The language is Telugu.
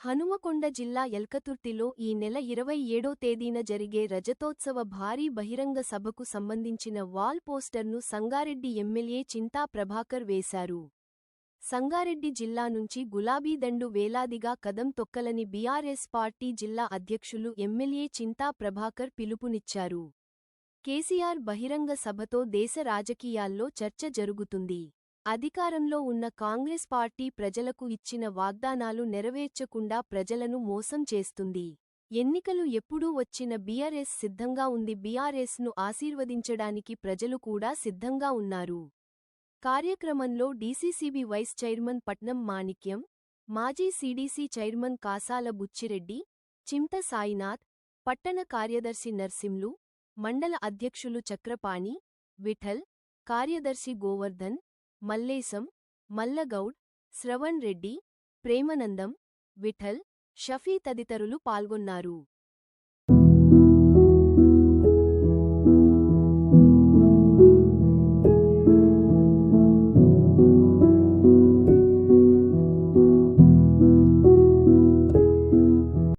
హనుమకొండ జిల్లా ఎల్కతుర్తిలో ఈ నెల ఇరవై ఏడో తేదీన జరిగే రజతోత్సవ భారీ బహిరంగ సభకు సంబంధించిన వాల్ పోస్టర్ను సంగారెడ్డి ఎమ్మెల్యే చింతా ప్రభాకర్ వేశారు. సంగారెడ్డి జిల్లా నుంచి గులాబీ దండు వేలాదిగా కదం తొక్కలని బీఆర్ఎస్ పార్టీ జిల్లా అధ్యక్షులు ఎమ్మెల్యే చింతా ప్రభాకర్ పిలుపునిచ్చారు. కేసీఆర్ బహిరంగ సభతో దేశ రాజకీయాల్లో చర్చ జరుగుతుంది. అధికారంలో ఉన్న కాంగ్రెస్ పార్టీ ప్రజలకు ఇచ్చిన వాగ్దానాలు నెరవేర్చకుండా ప్రజలను మోసం చేస్తుంది. ఎన్నికలు ఎప్పుడూ వచ్చిన బీఆర్ఎస్ సిద్ధంగా ఉంది. బీఆర్ఎస్ను ఆశీర్వదించడానికి ప్రజలు కూడా సిద్ధంగా ఉన్నారు. కార్యక్రమంలో డీసీసీబీ వైస్ చైర్మన్ పట్నం మాణిక్యం మాజీ సీడీసీ చైర్మన్ కాసాల బుచ్చిరెడ్డి చింత సాయినాథ్ పట్టణ కార్యదర్శి నర్సింలు మండల అధ్యక్షులు చక్రపాణి విఠల్ కార్యదర్శి గోవర్ధన్ మల్లేశం మల్లగౌడ్ శ్రవణ్ రెడ్డి ప్రేమనందం విఠల్ షఫీ తదితరులు పాల్గొన్నారు.